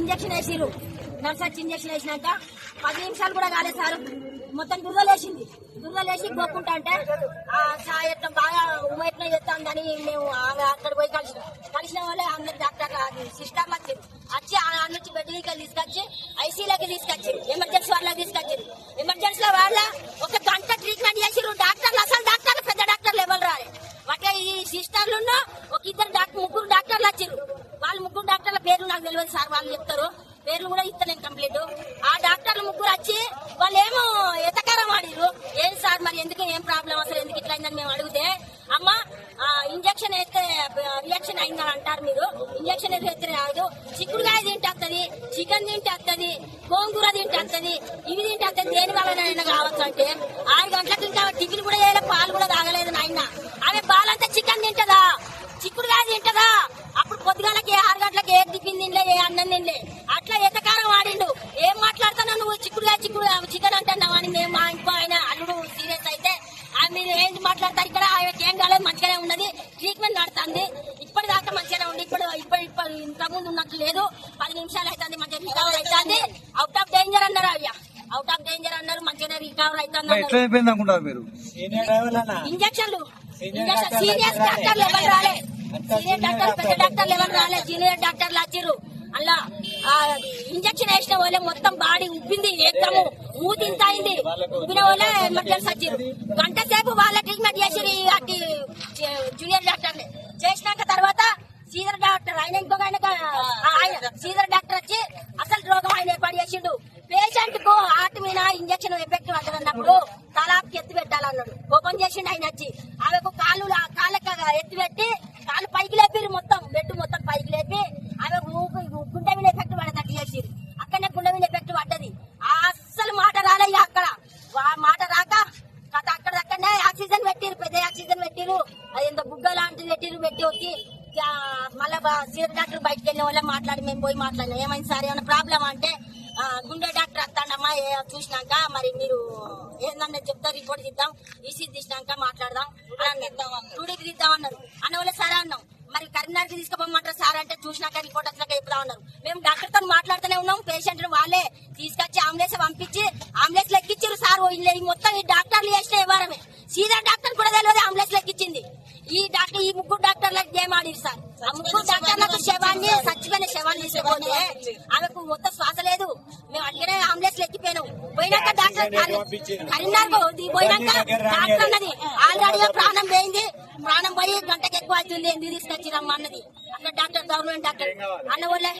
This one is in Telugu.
ఇంజక్షన్ వేసిర్రు. నర్స్ వచ్చి ఇంజక్షన్ వేసినాక పది నిమిషాలు కూడా కాలేదు సార్. మొత్తం దుర్దలేసింది దుర్దలేసి పోకుంటా అంటే ఆ సార్ ఎట్లా బాగా ఉమెట్న చేస్తాందని మేము అక్కడ పోయి కలిసినాం. కలిసిన వాళ్ళే అందరు డాక్టర్లు అది సిస్టర్లు వచ్చారు వచ్చి ఆ నుంచి బెడ్ తీసుకొచ్చి ఐసీలోకి తీసుకొచ్చి ఎమర్జెన్సీ వాళ్ళకి తీసుకొచ్చి ఎమర్జెన్సీలో వాళ్ళ ఒక గంట ట్రీట్మెంట్ చేసిర్రు డాక్టర్లు అసలు డాక్టర్లు పెద్ద డాక్టర్లు ఎవరు రాలే అట్లా ఈ సిస్టర్లు ఒక ఇద్దరు డాక్టర్ ముగ్గురు డాక్టర్లు వచ్చారు వాళ్ళు ముగ్గురు డాక్టర్ల పేర్లు నాకు తెలియదు సార్ వాళ్ళు చెప్తారు. పేర్లు కూడా ఇస్తలేను కంప్లీట్ ఆ డాక్టర్లు ముగ్గురు వచ్చి వాళ్ళు ఏమో ఎతకారం ఆడిరు ఏం సార్ మరి ఎందుకు ఏం ప్రాబ్లం అసలు ఎందుకు ఇట్లా అయిందని మేము అడిగితే అమ్మ ఇంజక్షన్ వేస్తే రియాక్షన్ అయిందని అంటారు మీరు. ఇంజక్షన్ వేస్తే రాదు. చిక్కుడుకాయ తింటే వస్తుంది చికెన్ తింటే వస్తుంది గోంగూర తింటే వస్తుంది ఇవి తింటే వస్తుంది దేని వల్ల కావచ్చు. ఏంటి మాట్లాడతారు? ఇక్కడ ఏం కాలేదు మంచిగానే ఉన్నది. ట్రీట్మెంట్ నడుతుంది ఇప్పటిదాకా మంచిగానే ఉంది. ఇప్పుడు ఇప్పుడు ఇప్పుడు ఇంతకుముందు ఉన్నట్లు లేదు. పది నిమిషాలు అవుతుంది మంచిగా రికవర్ అవుతుంది అవుట్ ఆఫ్ డేంజర్ అన్నారు అయ్యా. అవుట్ ఆఫ్ డేంజర్ అన్నారు మంచిగానే రికవర్ అవుతుంది సీనియర్ ఇంజక్షన్లు సీనియర్ ఇంజక్షన్ డాక్టర్లు సీనియర్ ఎవరు రాలే? సీనియర్ సీనియర్ డాక్టర్ పెద్ద డాక్టర్లు ఎవరు రాలే? జూనియర్ డాక్టర్లు వచ్చిర్రు అలా ఆ, ఇంజక్షన్ వేసిన వాళ్ళే మొత్తం బాడీ ఉబ్బింది ఏకము ఇంత అయింది. ఉబ్బిన వాళ్ళే ఎమర్జెన్సీ వచ్చిర్రు గంట సేపు వాళ్ళ అట్టి జూనియర్ డాక్టర్ చేసినాక తర్వాత సీనియర్ డాక్టర్ ఆయన ఇంకొక ఆయన ఆయన సీనియర్ డాక్టర్ వచ్చి అసలు రోగం ఆయన ఏర్పాటు చేసిండు. పేషెంట్కు హార్ట్ మీద ఇంజక్షన్ ఎఫెక్ట్ పడ్డదన్నప్పుడు తలాకి ఎత్తి పెట్టాలన్నాడు. ఓపెన్ చేసిండు ఆయన వచ్చి. ఆమెకు కాళ్ళు కాళ్ళకి ఎత్తి పెట్టి కాళ్ళు పైకి లేపి మొత్తం బెడ్ మొత్తం పైకి లేపి ఆమె ఊపు- గుండె మీద ఎఫెక్ట్ పడేటట్టు చేసిరు అక్కడనే గుండె మీద ఎఫెక్ట్ పడ్డది ఆ అస్సలు మాట రాలే ఇక అక్కడ ఆ మాట రాక కథ అక్కడ అక్కడనే ఆక్సిజన్ పెట్టిరు పెద్ద ఆక్సిజన్ పెట్టిరు అది ఎంత బుగ్గ లాంటిది పెట్టిరు పెట్టి వచ్చి మళ్ళా సీనియర్ డాక్టర్ బయటకు వెళ్ళిన వాళ్ళే మాట్లాడి మేము పోయి మాట్లాడినాం. ఏమైంది సార్ ఏమైనా ప్రాబ్లం అంటే గుండె డాక్టర్ వస్తాడమ్మా ఏ- చూసినాక మరి మీరు ఏందన్నా చెప్తా రిపోర్ట్ తీద్దాం ఈసీ తీసినాక మాట్లాడదాం టూడీకి తీద్దాం అన్నారు. అన్న వాళ్ళే సరే అన్నాం. మరి కరీంనగర్కి తీసుకుపోమంటారు సార్ అంటే చూసినాక రిపోర్ట్ వచ్చినాక చెప్తా ఉన్నారు మేము డాక్టర్తో మాట్లాడుతూనే ఉన్నాం. పేషెంట్ వాళ్ళే తీసుకొచ్చి అంబులెన్స్ పంపించి అంబులెన్స్ లెక్కిచ్చారు సార్. మొత్తం ఈ డాక్టర్లు చేసిన వ్యవహారమే. డాక్టర్ ఈ ముగ్గురు డాక్టర్లకు ఏం ఆడిరు సార్ ఆ ముగ్గురు డాక్టర్లకు శవాన్ని చచ్చిపోయిన శవాన్ని తీసుకుపోతే ఆమెకు మొత్తం శ్వాస లేదు. మేము అట్లనే అంబులెన్స్ ఎక్కిపోయినాం. పోయినాక డాక్టర్ కరీంనగర్ పోయినాక డాక్టర్ అన్నది ఆల్రెడీ ప్రాణం పోయింది. ప్రాణం పోయి గంటకి ఎక్కువ అవుతుంది. ఎందుకు తీసుకొచ్చిరమ్మా అన్నది. అక్కడ డాక్టర్ గవర్నమెంట్ డాక్టర్. అన్న వాళ్ళే